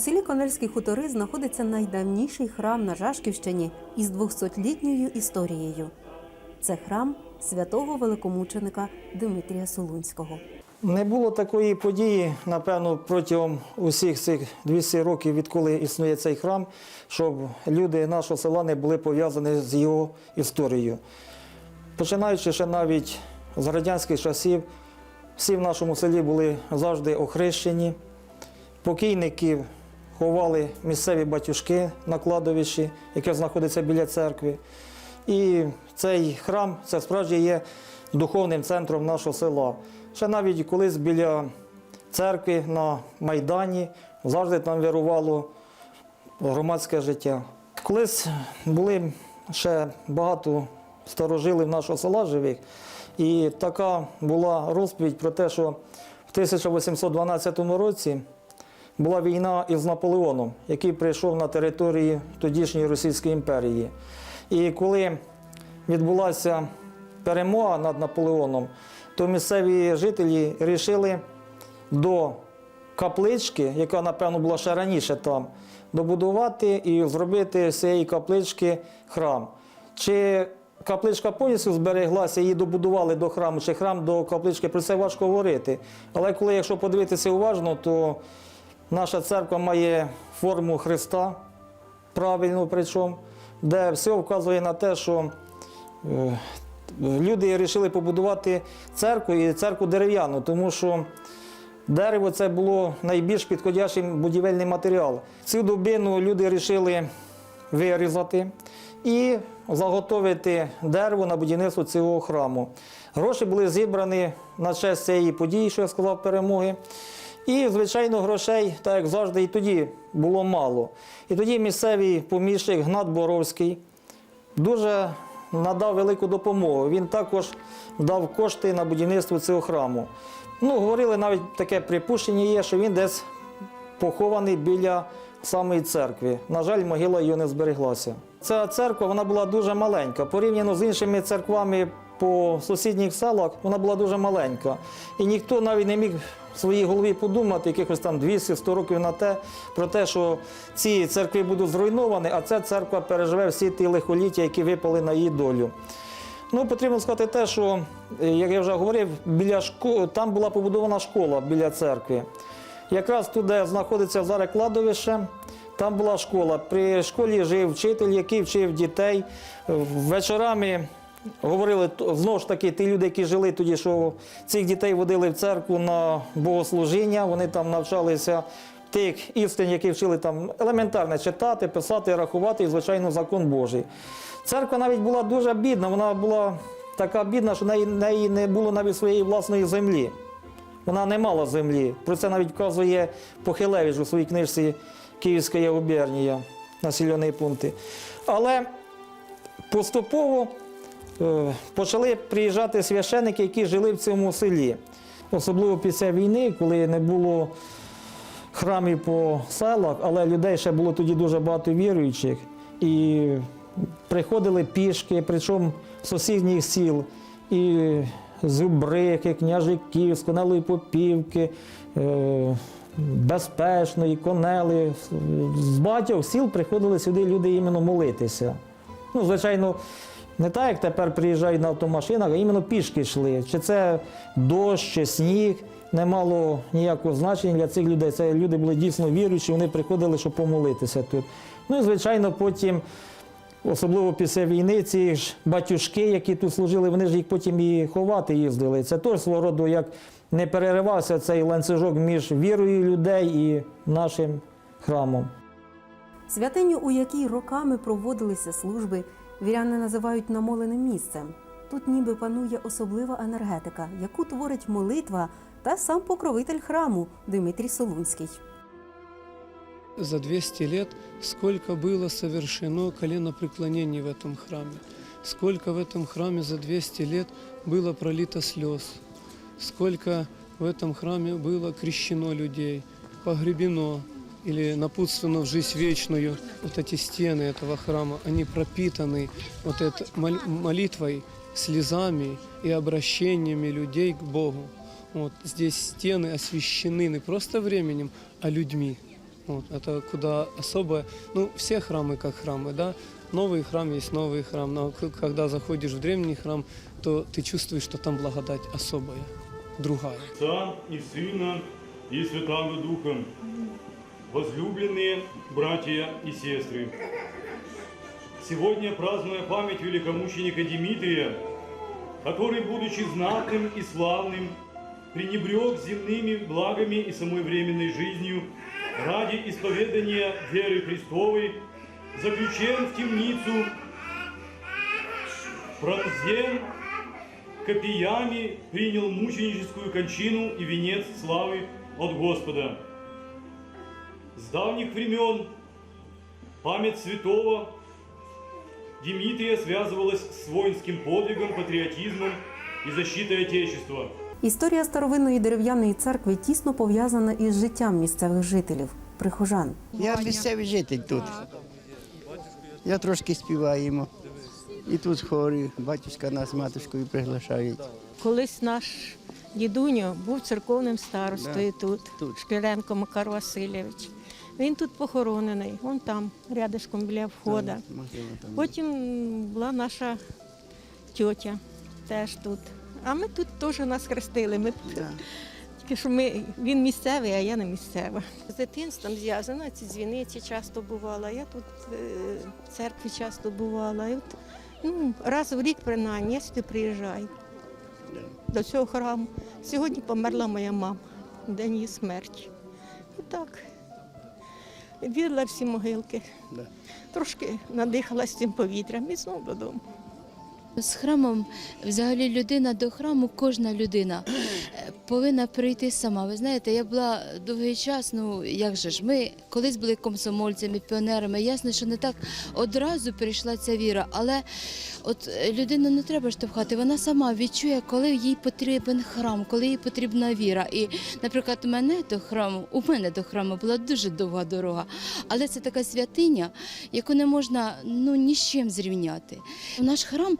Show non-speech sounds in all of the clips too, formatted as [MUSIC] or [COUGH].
Селі Конельські хутори знаходиться найдавніший храм на Жашківщині із 200-літньою історією. Це храм святого великомученика Димитрія Солунського. Не було такої події, напевно, протягом усіх цих 200 років, відколи існує цей храм, щоб люди нашого села не були пов'язані з його історією. Починаючи ще навіть з радянських часів, всі в нашому селі були завжди охрещені. Покійників ховали місцеві батюшки на кладовищі, яке знаходиться біля церкви. І цей храм це справді є духовним центром нашого села. Ще навіть колись біля церкви на Майдані завжди там вирувало громадське життя. Колись були ще багато старожилів нашого села живих, і така була розповідь про те, що в 1812 році була війна із Наполеоном, який прийшов на території тодішньої Російської імперії. І коли відбулася перемога над Наполеоном, то місцеві жителі вирішили до каплички, яка, напевно, була ще раніше там, добудувати і зробити з цієї каплички храм. Чи капличка повністю збереглася, її добудували до храму, чи храм до каплички, про це важко говорити. Але коли, якщо подивитися уважно, то наша церква має форму Христа, правильну причому, де все вказує на те, що е, люди вирішили побудувати церкву і церкву дерев'яну, тому що дерево це було найбільш підходящий будівельний матеріал. Цю дубину люди вирішили вирізати і заготовити дерево на будівництво цього храму. Гроші були зібрані на честь цієї події, що я сказав, перемоги. І, звичайно, грошей, так як завжди, і тоді було мало. І тоді місцевий поміщик Гнат Боровський дуже надав велику допомогу. Він також дав кошти на будівництво цього храму. Ну, говорили навіть таке припущення є, що він десь похований біля самої церкви. На жаль, могила його не збереглася. Ця церква вона була дуже маленька. Порівняно з іншими церквами по сусідніх селах, вона була дуже маленька. І ніхто навіть не міг в своїй голові подумати, якихось там 200-100 років на те, про те, що ці церкви будуть зруйновані, а ця церква переживе всі ті лихоліття, які випали на її долю. Ну, потрібно сказати те, що, е, як я вже говорив, біля шко... там була побудована школа біля церкви. Якраз тут, де знаходиться зараз кладовище, там була школа. При школі жив вчитель, який вчив дітей. Е, Вечорами говорили знову ж таки, ті люди, які жили тоді, що цих дітей водили в церкву на богослужіння, вони там навчалися тих істин, які вчили там елементарно читати, писати, рахувати і, звичайно, закон Божий. Церква навіть була дуже бідна, вона була така бідна, що неї, неї не було навіть своєї власної землі. Вона не мала землі. Про це навіть вказує Похилевич у своїй книжці Київська губернія, населені пункти. Але поступово почали приїжджати священники, які жили в цьому селі. Особливо після війни, коли не було храмів по селах, але людей ще було тоді дуже багато віруючих. І приходили пішки, причому з сусідніх сіл. І з Убрики, Княжиків, з Конелої Попівки, е, Безпечної, Конели. З багатьох сіл приходили сюди люди іменно молитися. Ну, звичайно, не так, як тепер приїжджають на автомашинах, а іменно пішки йшли. Чи це дощ, чи сніг, не мало ніякого значення для цих людей. Це люди були дійсно віруючі, вони приходили, щоб помолитися тут. Ну і, звичайно, потім, особливо після війни, ці ж батюшки, які тут служили, вони ж їх потім і ховати їздили. Це теж свого роду як не переривався цей ланцюжок між вірою людей і нашим храмом. Святиню, у якій роками проводилися служби, віряни називають намоленим місцем. Тут ніби панує особлива енергетика, яку творить молитва та сам покровитель храму Димитрій Солунський. за 200 лет сколько было совершено коленопреклонений в этом храме, сколько в этом храме за 200 лет было пролито слез, сколько в этом храме было крещено людей, погребено Или напутственно в жизнь вечную. Вот эти стены этого храма, они пропитаны вот этой мол- молитвой, слезами и обращениями людей к Богу. Вот, здесь стены освещены не просто временем, а людьми. Вот, это куда особое. Ну, все храмы как храмы, да. Новый храм есть новый храм, но когда заходишь в древний храм, то ты чувствуешь, что там благодать особая, другая. Отца и Сына и Святаго Духа, возлюбленные братья и сестры. Сегодня, празднуя память великомученика Димитрия, который, будучи знатным и славным, пренебрег земными благами и самой временной жизнью ради исповедания веры Христовой, заключен в темницу, пронзен копиями принял мученическую кончину и венец славы от Господа. С давних времен память святого Дмитрия связывалась с воинским подвигом, патриотизмом и защитой Отечества. Історія старовинної дерев'яної церкви тісно пов'язана із життям місцевих жителів, прихожан. Я місцевий житель тут. Я трошки співаємо. І тут хорі, батюшка нас матушкою приглашають. Колись наш дідуньо був церковним старостою тут, тут. Шкіренко Макар Васильович. Він тут похоронений, вон там, рядишком біля входа. Потім була наша тьотя теж тут. А ми тут теж нас хрестили. Ми Да. [LAUGHS] тільки що ми, він місцевий, а я не місцева. З дитинством зв'язана, ці дзвіниці часто бувала. Я тут е, в церкві часто бувала. І от, ну, раз в рік принаймні я сюди приїжджаю до цього храму. Сьогодні померла моя мама, день її смерті. І так. Відла всі могилки. Трошки надихалась цим повітрям і знову додому. З храмом, взагалі, людина до храму, кожна людина е, повинна прийти сама. Ви знаєте, я була довгий час, ну як же ж, ми колись були комсомольцями, піонерами. Ясно, що не так одразу прийшла ця віра, але от е, людину не треба штовхати, вона сама відчує, коли їй потрібен храм, коли їй потрібна віра. І, наприклад, мене до храму, у мене до храму була дуже довга дорога, але це така святиня, яку не можна ну ні з чим зрівняти. Наш храм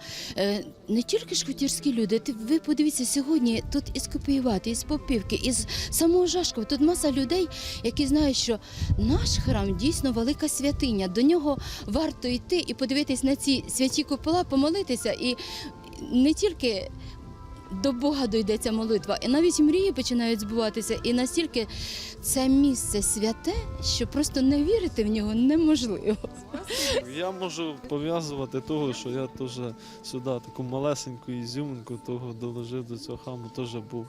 не тільки шкутірські люди. Ви подивіться сьогодні тут із Копіювати, із Попівки, із самого Жашкова. Тут маса людей, які знають, що наш храм дійсно велика святиня. До нього варто йти і подивитись на ці святі купола, помолитися і не тільки. До Бога дойдеться молитва, і навіть мрії починають збуватися. І настільки це місце святе, що просто не вірити в нього неможливо. Я можу пов'язувати того, що я теж сюди таку малесеньку ізюминку того доложив до цього храму, теж був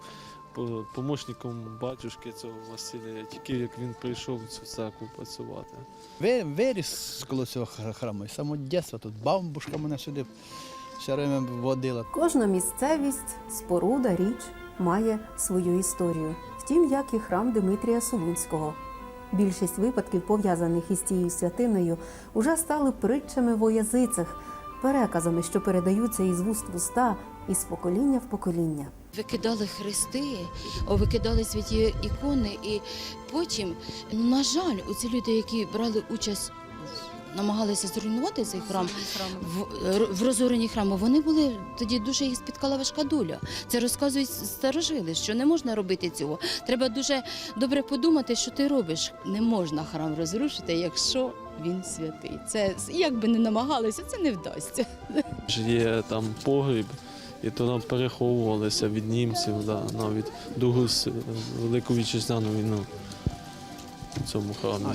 по- помічником батюшки цього Василія, тільки як він прийшов в цю церкву працювати. Ви- Виріс коло цього храму. І самого дитинства тут бабушка мене сюди время водила. Кожна місцевість, споруда, річ має свою історію. Втім, як і храм Димитрія Солунського. Більшість випадків, пов'язаних із цією святиною, уже стали притчами в язицях, переказами, що передаються із вуст в уста, із покоління в покоління. Викидали хрести, викидали святі ікони, і потім, ну, на жаль, оці люди, які брали участь, намагалися зруйнувати цей храм в, в розоренні храму, вони були тоді дуже їх спіткала важка доля. Це розказують старожили, що не можна робити цього. Треба дуже добре подумати, що ти робиш. Не можна храм розрушити, якщо він святий. Це як би не намагалися, це не вдасться. Є там погріб, і то нам переховувалися від німців да, навіть Другу с- Велику Вітчизняну війну цьому храмі.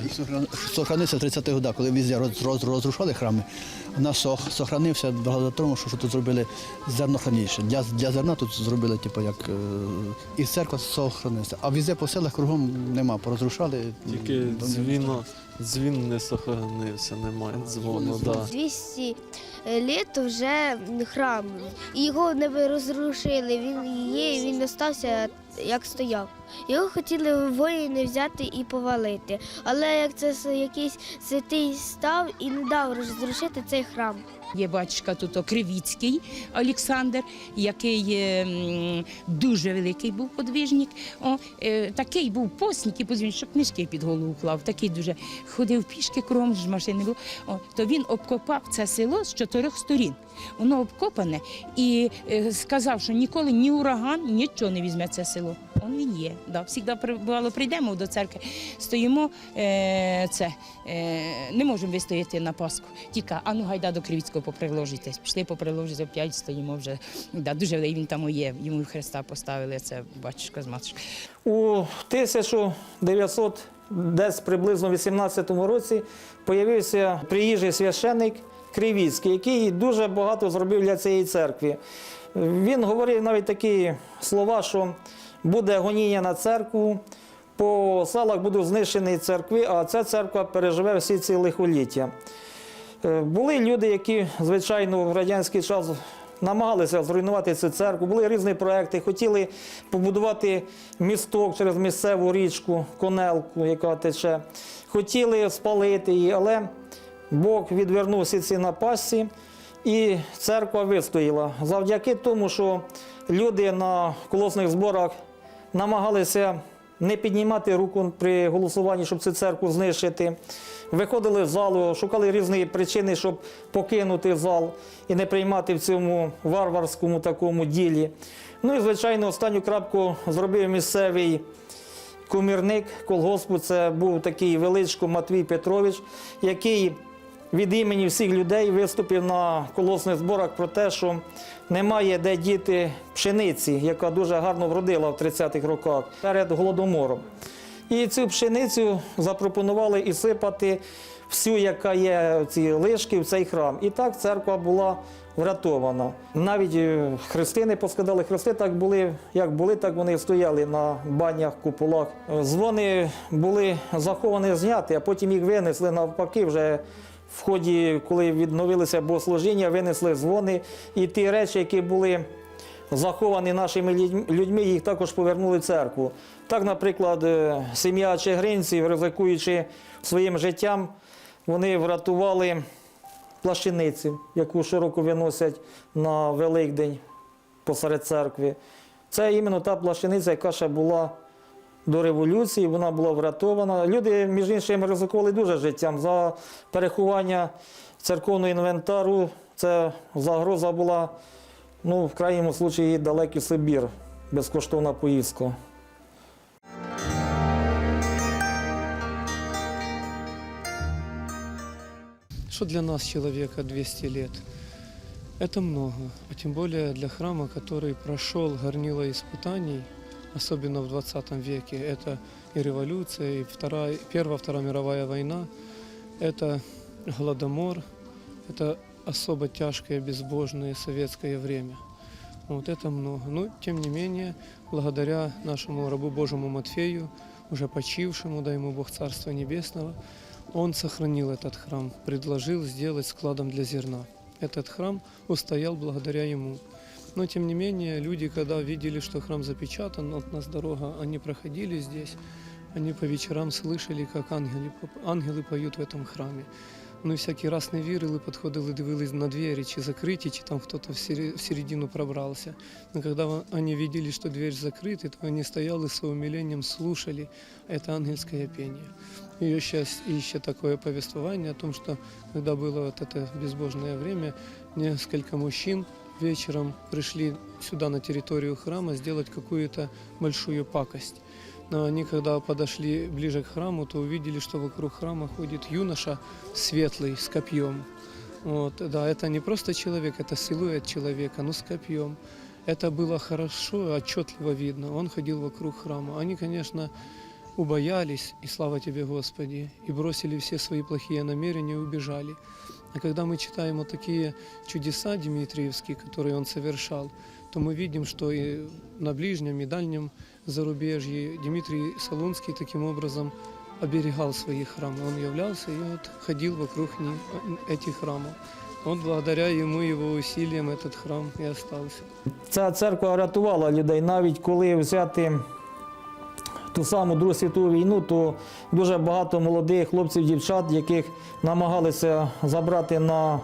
А, сохранився в 30-х годах, коли везде роз, роз, розрушали храми. У нас сох, сохранився благодаря тому, що, що тут зробили зернохранилище. Для, для зерна тут зробили, типу, як е, і церква сохранилася. А везде по селах кругом нема, порозрушали. Тільки дзвіно, дзвін не сохранився, немає дзвону. Да. 200 літ вже храм. Його не розрушили. Він є, він остався як стояв. Його хотіли воїни взяти і повалити. Але як це якийсь святий став і не дав розрушити цей храм. Є батюшка тут Кривіцький Олександр, який е, дуже великий був подвижник. О, е, такий був постник і подвижник, що книжки під голову клав. Такий дуже ходив пішки, кром ж машини було. О, то він обкопав це село з чотирьох сторін. Воно обкопане і е, сказав, що ніколи ні ураган, нічого не візьме це село. Он він є. Да. Всігда бувало, прийдемо до церкви, стоїмо, е, це, е, не можемо вистояти на Пасху. Тільки, а ну гайда до Кривіцького поприложитесь. Пішли поприложитись, опять стоїмо вже. Да, дуже він там є. Йому Христа поставили, це батюшка з матушкою. У 1900 десь приблизно 18 році появився приїжджий священник Кривіцький, який дуже багато зробив для цієї церкви. Він говорив навіть такі слова, що буде гоніння на церкву, по селах будуть знищені церкви, а ця церква переживе всі ці лихоліття. Е, Були люди, які, звичайно, в радянський час намагалися зруйнувати цю церкву. Були різні проекти, хотіли побудувати місток через місцеву річку, конелку, яка тече. Хотіли спалити її, але Бог відвернув всі ці напасті, і церква вистояла. Завдяки тому, що люди на колосних зборах намагалися не піднімати руку при голосуванні, щоб цю церкву знищити. Виходили з залу, шукали різні причини, щоб покинути зал і не приймати в цьому варварському такому ділі. Ну і, звичайно, останню крапку зробив місцевий комірник колгоспу. Це був такий величко Матвій Петрович, який від імені всіх людей виступив на колосних зборах про те, що немає де діти пшениці, яка дуже гарно вродила в 30-х роках перед голодомором. І цю пшеницю запропонували і сипати всю, яка є ці лишки в цей храм. І так церква була врятована. Навіть е, хрестини поскидали хрести, так були, як були, так вони стояли на банях, куполах. Дзвони були заховані, зняті, а потім їх винесли навпаки вже. В ході, коли відновилися богослужіння, винесли дзвони і ті речі, які були заховані нашими людьми, їх також повернули в церкву. Так, наприклад, е, сім'я Чигринців, ризикуючи своїм життям, вони врятували плащаницю, яку широко виносять на Великдень посеред церкви. Це іменно та плащаниця, яка ще була до революції, вона була врятована. Люди, між іншим, ризикували дуже життям. За переховання церковного інвентару це загроза була, ну, в крайньому случаї, далекий Сибір, безкоштовна поїздка. Что для нас, человека, 200 лет? Это много. А тем более для храма, который прошел горнило испытаний, особенно в 20 веке. Это и революция, и вторая, Первая, Вторая мировая война, это Голодомор, это особо тяжкое, безбожное советское время. Вот это много. Но, тем не менее, благодаря нашему рабу Божьему Матфею, уже почившему, дай ему Бог Царства Небесного, он сохранил этот храм, предложил сделать складом для зерна. Этот храм устоял благодаря ему. Но тем не менее, люди, когда видели, что храм запечатан, от нас дорога, они проходили здесь, они по вечерам слышали, как ангели, ангели поют в этом храме. Ну і всякий раз не вірили, підходили, дивились на двері, чи закриті, чи там хтось в сері- в середину пробрался. Но когда во- они видели, что дверь закрыта, то они стояли с умилением, слушали это ангельское пение. И еще, еще такое повествование о том, что когда было вот это безбожное время, несколько мужчин вечером пришли сюда на территорию храма сделать какую-то большую пакость. Но они, когда подошли ближе к храму, то увидели, что вокруг храма ходит юноша светлый с копьем. Вот, да, это не просто человек, это силуэт человека, но с копьем. Это было хорошо, отчетливо видно. Он ходил вокруг храма. Они, конечно, убоялись, и слава тебе, Господи, и бросили все свои плохие намерения и убежали. А когда мы читаем вот такие чудеса Дмитриевские, которые он совершал, то мы видим, что и на ближнем, и дальнем зарубежье Дмитрий Солунский таким образом оберегал свои храмы. Он являлся и вот ходил вокруг них, этих храмов. Вот благодаря ему, его усилиям этот храм и остался. Ця церква рятувала людей, навіть коли взяти ту саму Другу світову війну, то дуже багато молодих хлопців, дівчат, яких намагалися забрати на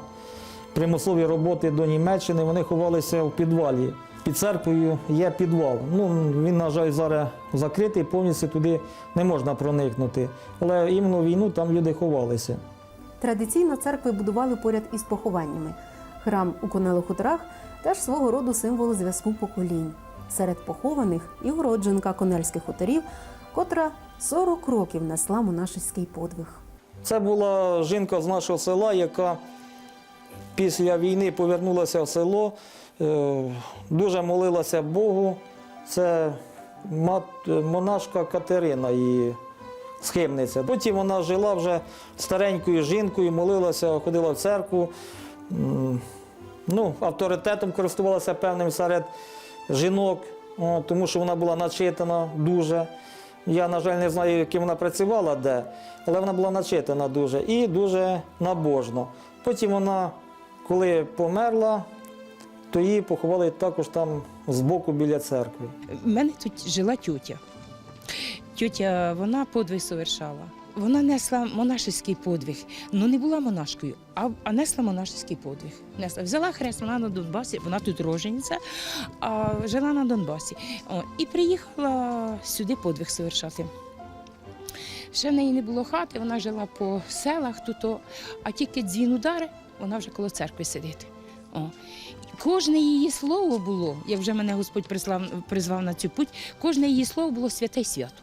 примусові роботи до Німеччини, вони ховалися в підвалі. Під церквою є підвал. Ну, він, на жаль, зараз закритий, повністю туди не можна проникнути. Але іменно війну там люди ховалися. Традиційно церкви будували поряд із похованнями. Храм у Конелих хуторах теж свого роду символ зв'язку поколінь. Серед похованих і уродженка конельських хуторів, котра 40 років несла монашеський подвиг. Це була жінка з нашого села, яка після війни повернулася в село, е, дуже молилася Богу. Це монашка Катерина, її схимниця. Потім вона жила вже старенькою жінкою, молилася, ходила в церкву. Ну, авторитетом користувалася певним серед жінок, тому що вона була начитана дуже. Я, на жаль, не знаю, яким вона працювала де, але вона була начитана дуже і дуже набожна. Потім вона, коли померла, то її поховали також там збоку біля церкви. У мене тут жила тютя. Тютя, вона подвиг совершала. Вона несла монашеський подвиг. Ну не була монашкою, а, а несла монашеський подвиг. Несла. Взяла хрест, вона на Донбасі, вона тут рожениця, а жила на Донбасі. О, і приїхала сюди подвиг совершати. Ще в неї не було хати, вона жила по селах тут, а тільки дзвін удари, вона вже коло церкви сидить. О. Кожне її слово було, як вже мене Господь призвав на цю путь, кожне її слово було святе свято.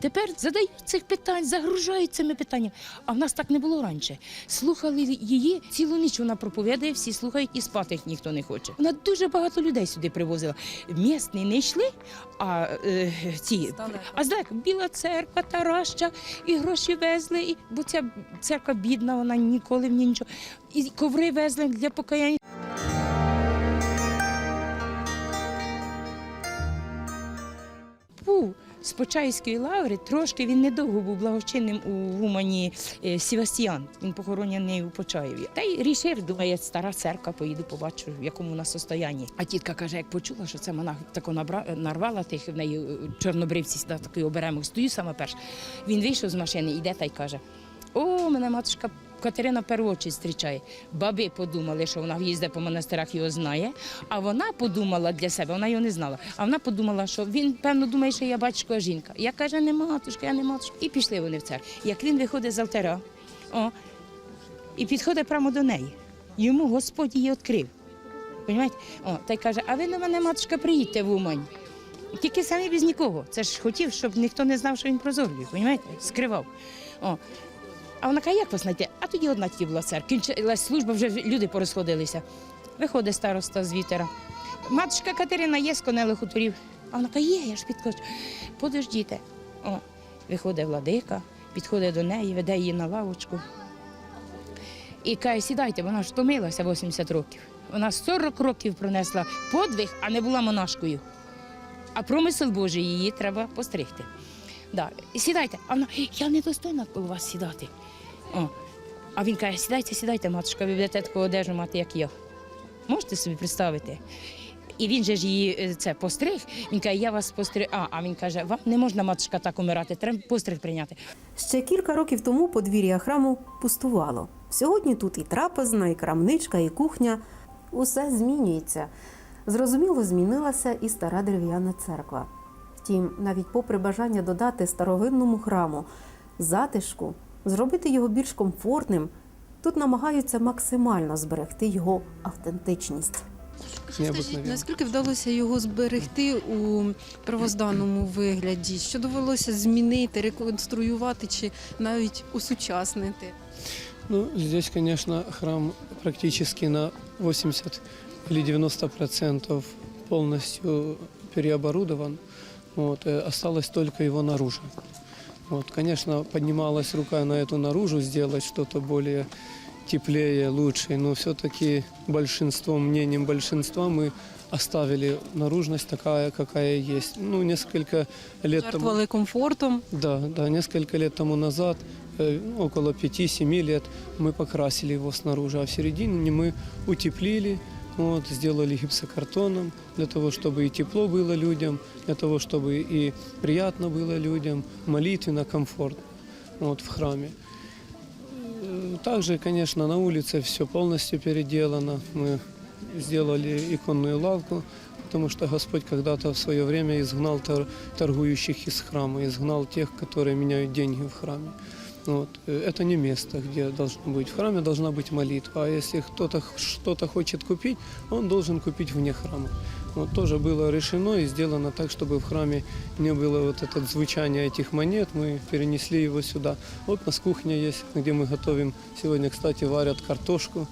Тепер задають цих питань, загружають цими питаннями. А в нас так не було раніше. Слухали її цілу ніч. Вона проповідає, всі слухають і спати їх ніхто не хоче. Вона дуже багато людей сюди привозила. Місні не йшли, а е, ці а здалеку біла церква, Тараща, і гроші везли. І, бо ця церква бідна, вона ніколи в ній нічого. І коври везли для покаяння. був з Почаївської лаври, трошки він недовго був благочинним у Гумані е, Сівастіян. Він похоронений у Почаєві. Та й рішив, думає, стара церква, поїду, побачу, в якому вона состоянні. А тітка каже, як почула, що це монах тако набра... нарвала тих в неї е, чорнобривці такий оберемок. Стою саме перша. Він вийшов з машини, йде та й каже: О, мене матушка. Катерина первочі зустрічає. Баби подумали, що вона їздить по монастирах, його знає. А вона подумала для себе, вона його не знала. А вона подумала, що він, певно, думає, що я батько жінка. Я каже, не матушка, я не матушка. І пішли вони в церкву. Як він виходить з алтаря, о, і підходить прямо до неї. Йому Господь її відкрив. Понімаєте? О, та й каже, а ви до мене, матушка, приїдьте в Умань. Тільки самі без нікого. Це ж хотів, щоб ніхто не знав, що він прозорлює, понімаєте? Скривав. О. А вона каже, як вас знайти? А тоді одна тільки була церква. Кінчилась служба, вже люди порозходилися. Виходить староста з вітера. Матушка Катерина є з конелих хуторів. А вона каже, є, я ж підкочу. Подождіте. О, виходить владика, підходить до неї, веде її на лавочку. І каже, сідайте, вона ж втомилася 80 років. Вона 40 років пронесла подвиг, а не була монашкою. А промисел Божий її треба постригти. Да. Сідайте. А вона, я не достойна коло вас сідати. О. А він каже, сідайте, сідайте, матушка, ви будете таку одежу мати, як я. Можете собі представити? І він же ж її е, це постриг. Він каже, я вас постриг. А, а він каже, вам не можна, матушка, так умирати, треба постриг прийняти. Ще кілька років тому подвір'я храму пустувало. Сьогодні тут і трапезна, і крамничка, і кухня. Усе змінюється. Зрозуміло, змінилася і стара дерев'яна церква. Втім, навіть попри бажання додати старовинному храму затишку, зробити його більш комфортним, тут намагаються максимально зберегти його автентичність. Скажіть, наскільки вдалося його зберегти у первозданному вигляді? Що довелося змінити, реконструювати чи навіть усучаснити? Ну, здесь, конечно, храм практически на 80 или 90 процентов полностью переоборудован. Вот, э, осталось только его наружу. Вот, конечно, поднималась рука на эту наружу сделать что-то более теплее, лучше, но все-таки большинством, мнением большинства мы оставили наружность такая, какая есть. Ну, несколько лет тому... Жертвували комфортом. Да, да, несколько лет тому назад, э, около 5-7 лет, мы покрасили его снаружи, а в середине мы утеплили, вот, сделали гипсокартоном, для того, чтобы и тепло было людям, для того, чтобы и приятно было людям, молитвенно, комфортно вот, в храме. Э, Также, конечно, на улице все полностью переделано. Мы сделали иконную лавку, потому что Господь когда-то в свое время изгнал тор- торгующих из храма, изгнал тех, которые меняют деньги в храме. Вот. Э, Это не место, где должно быть. В храме должна быть молитва. А если кто-то х- что-то хочет купить, он должен купить вне храма. Вот тоже было решено и сделано так, чтобы в храме не было вот это звучание этих монет. Мы перенесли его сюда. Вот у нас кухня есть, где мы готовим. Сегодня, кстати, варят картошку,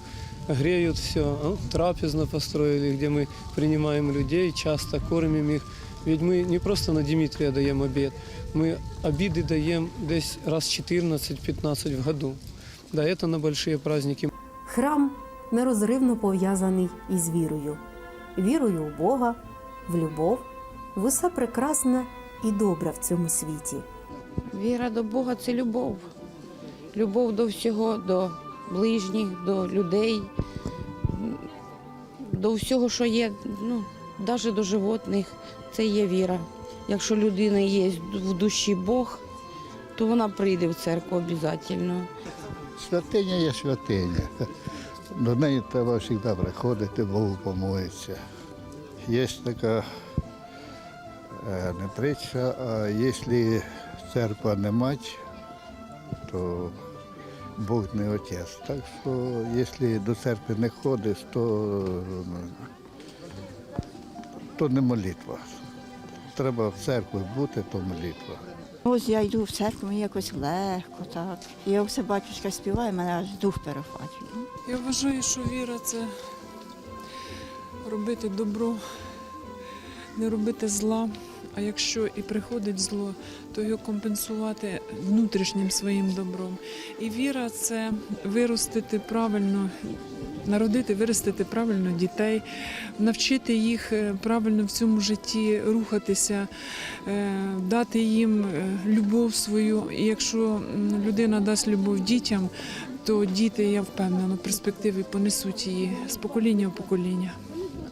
греют все. Вот трапезно построили, где мы принимаем людей, часто кормим их. Ведь мы не просто на Дмитрия даем обед, мы обиды даем десь раз 14-15 в году. Да, это на большие праздники. Храм нерозривно пов'язаний із вірою. Вірою в Бога, в любов, в усе прекрасне і добре в цьому світі. Віра до Бога це любов. Любов до всього, до ближніх, до людей, м, до всього, що є, ну, навіть до животних, це є віра. Якщо людина є в душі Бог, то вона прийде в церкву обов'язково. Святиня є святиня. До неї треба завжди приходити, Богу помолитися. Є така е, не притча, а якщо церква не мать, то Бог не отець. Так що, якщо до церкви не ходиш, то, то не молитва. Треба в церкві бути, то молитва. Ось я йду в церкву, мені якось легко, так. Я все батюшка співає, мене аж дух перехвачує. Я вважаю, що віра це робити добро, не робити зла. А якщо і приходить зло, то його компенсувати внутрішнім своїм добром. І віра це виростити правильно, народити, виростити правильно дітей, навчити їх е, правильно в цьому житті рухатися, е, дати їм е, любов свою. І якщо людина дасть любов дітям, то діти, я впевнена, в перспективі понесуть її з покоління в покоління.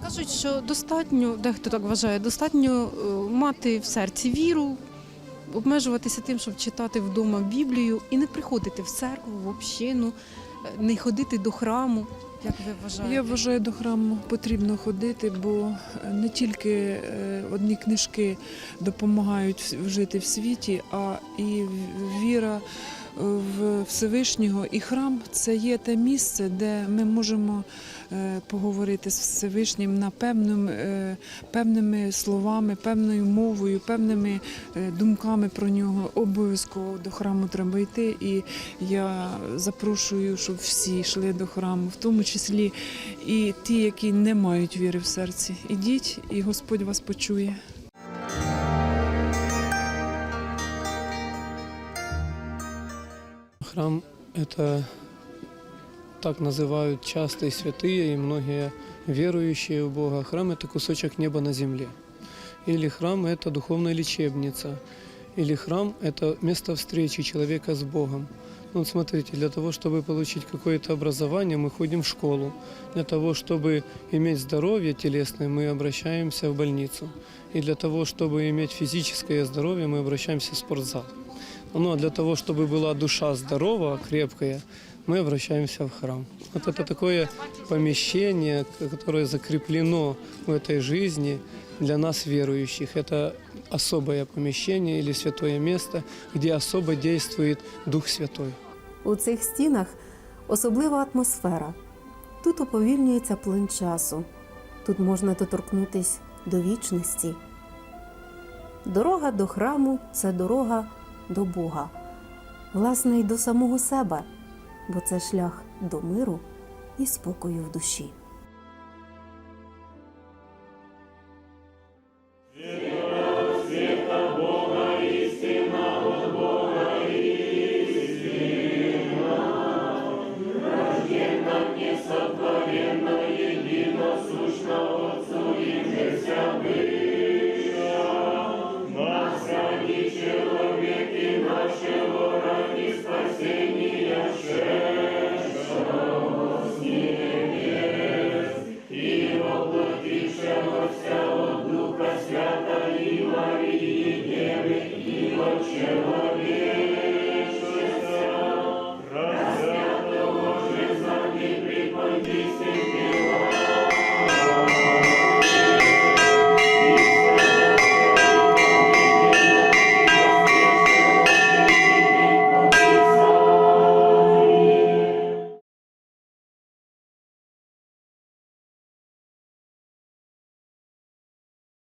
Кажуть, що достатньо, дехто так вважає, достатньо мати в серці віру, обмежуватися тим, щоб читати вдома Біблію і не приходити в церкву, в общину, не ходити до храму. Як ви вважаєте? Я вважаю, до храму потрібно ходити, бо не тільки е, одні книжки допомагають жити в світі, а і віра в Всевишнього. І храм це є те місце, де ми можемо е, поговорити з Всевишнім на певним, е, певними словами, певною мовою, певними е, думками про нього. Обов'язково до храму треба йти. І я запрошую, щоб всі йшли до храму, в тому числі і ті, які не мають віри в серці. Ідіть, і Господь вас почує. Храм – это так называют часто и святые, и многие верующие в Бога. Храм – это кусочек неба на земле. Или храм – это духовная лечебница. Или храм – это место встречи человека с Богом. Ну, вот смотрите, для того, чтобы получить какое-то образование, мы ходим в школу. Для того, чтобы иметь здоровье телесное, мы обращаемся в больницу. И для того, чтобы иметь физическое здоровье, мы обращаемся в спортзал. Ну, а для того, чтобы была душа здорова, крепкая, мы обращаемся в храм. Вот это такое помещение, которое закреплено в этой жизни для нас, верующих. Это особое помещение или святое место, где особо действует Дух Святой. У цих стінах особлива атмосфера. Тут уповільнюється плин часу. Тут можна доторкнутись до вічності. Дорога до храму це дорога до Бога, власне, й до самого себе, бо це шлях до миру і спокою в душі.